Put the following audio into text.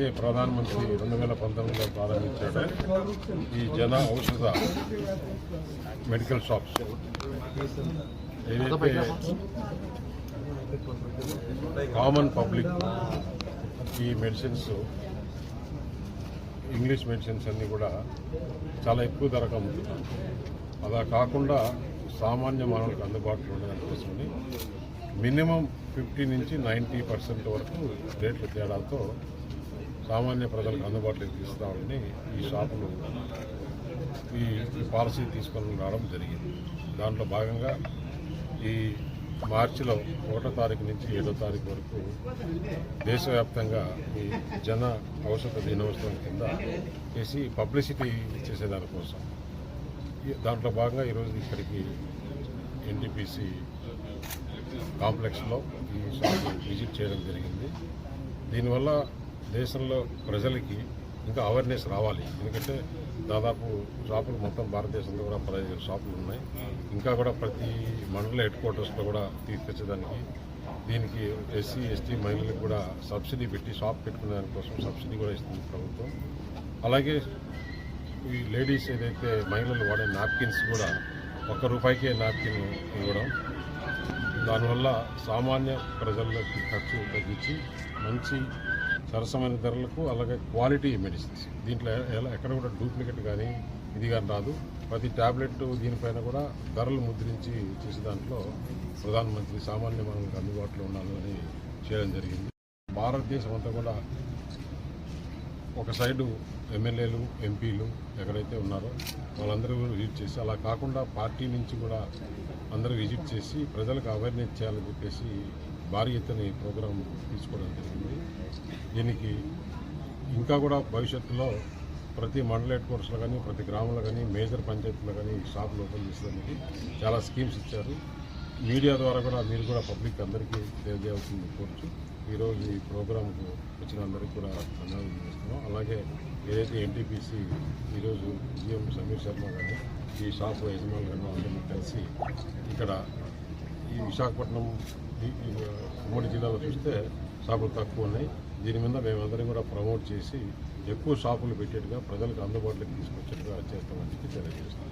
ఏదైతే ప్రధానమంత్రి రెండు వేల పంతొమ్మిదిలో ప్రారంభించాడో ఈ జన ఔషధ మెడికల్ షాప్స్. ఏదైతే కామన్ పబ్లిక్ ఈ మెడిసిన్స్ ఇంగ్లీష్ మెడిసిన్స్ అన్నీ కూడా చాలా ఎక్కువ ధరకు అమ్ముతున్నారు. అలా కాకుండా సామాన్య మానవులకు అందుబాటులో ఉండడం కోసమని మినిమం ఫిఫ్టీ నుంచి నైంటీ పర్సెంట్ వరకు రేట్ల తేడాతో సామాన్య ప్రజలకు అందుబాటులోకి తీసుకురావాలని ఈ షాపులు ఈ పాలసీ తీసుకొని రావడం జరిగింది. దాంట్లో భాగంగా ఈ మార్చిలో ఒకటో తారీఖు నుంచి ఏడో తారీఖు వరకు దేశవ్యాప్తంగా ఈ జన ఔషధ దినోత్సవం కింద చేసి పబ్లిసిటీ చేసేదానికోసం ఈ- దాంట్లో భాగంగా ఈరోజు ఇక్కడికి ఎన్టీపీసీ కాంప్లెక్స్లో ఈ షాప్ విజిట్ చేయడం జరిగింది. దీనివల్ల దేశంలో ప్రజలకి ఇంకా అవేర్నెస్ రావాలి. ఎందుకంటే దాదాపు షాపులు మొత్తం భారతదేశంలో కూడా పదహైదు షాపులు ఉన్నాయి. ఇంకా కూడా ప్రతి మండల హెడ్ క్వార్టర్స్లో కూడా తీసుకొచ్చేదానికి దీనికి ఎస్సీ ఎస్టీ మహిళలకు కూడా సబ్సిడీ పెట్టి షాప్ పెట్టుకునే దానికోసం సబ్సిడీ కూడా ఇస్తుంది ప్రభుత్వం. అలాగే ఈ లేడీస్ ఏదైతే మహిళలు వాడే నాప్కిన్స్ కూడా ఒక్క రూపాయికే నాప్కిన్ ఇవ్వడం దానివల్ల సామాన్య ప్రజలకి ఖర్చు తగ్గించి మంచి సరసమైన ధరలకు అలాగే క్వాలిటీ మెడిసిన్స్. దీంట్లో ఎలా- ఎక్కడ కూడా డూప్లికేట్ కానీ ఇది కానీ రాదు. ప్రతి ట్యాబ్లెట్ దీనిపైన కూడా ధరలు ముద్రించి చేసే దాంట్లో ప్రధానమంత్రి సామాన్య మనకు అందుబాటులో ఉండాలని చేయడం జరిగింది. భారతదేశం అంతా కూడా ఒక సైడు ఎమ్మెల్యేలు ఎంపీలు ఎక్కడైతే ఉన్నారో వాళ్ళందరూ కూడా విజిట్ చేసి అలా కాకుండా పార్టీ నుంచి కూడా అందరూ విజిట్ చేసి ప్రజలకు అవేర్నెస్ చేయాలని చెప్పేసి భారీ ఎత్తున ఈ ప్రోగ్రాం తీసుకోవడం జరిగింది. దీనికి ఇంకా కూడా భవిష్యత్తులో ప్రతి మండల హెడ్ క్వార్టర్స్లో కానీ ప్రతి గ్రామంలో కానీ మేజర్ పంచాయతీలో కానీ షాపులు ఓపెన్ చేసేదానికి చాలా స్కీమ్స్ ఇచ్చారు. మీడియా ద్వారా కూడా మీరు కూడా పబ్లిక్ అందరికీ తెలియజేయాల్సింది కోరుచు. ఈరోజు ఈ ప్రోగ్రాంకు వచ్చిన అందరికీ కూడా ధన్యవాదాలు చేస్తున్నాం అలాగే ఏదైతే ఎన్టీపీసీ ఈరోజు జిఎం సమీర్ శర్మ గారు ఈ షాపు యజమానులు గారు అందరినీ కలిసి ఇక్కడ ఈ విశాఖపట్నం ఉమ్మడి జిల్లాలో చూస్తే షాపులు తక్కువ ఉన్నాయి. దీని మీద మేమందరం కూడా ప్రమోట్ చేసి ఎక్కువ షాపులు పెట్టేట్టుగా ప్రజలకు అందుబాటులోకి తీసుకొచ్చేట్టుగా చేస్తామని చెప్పి తెలియజేస్తాం.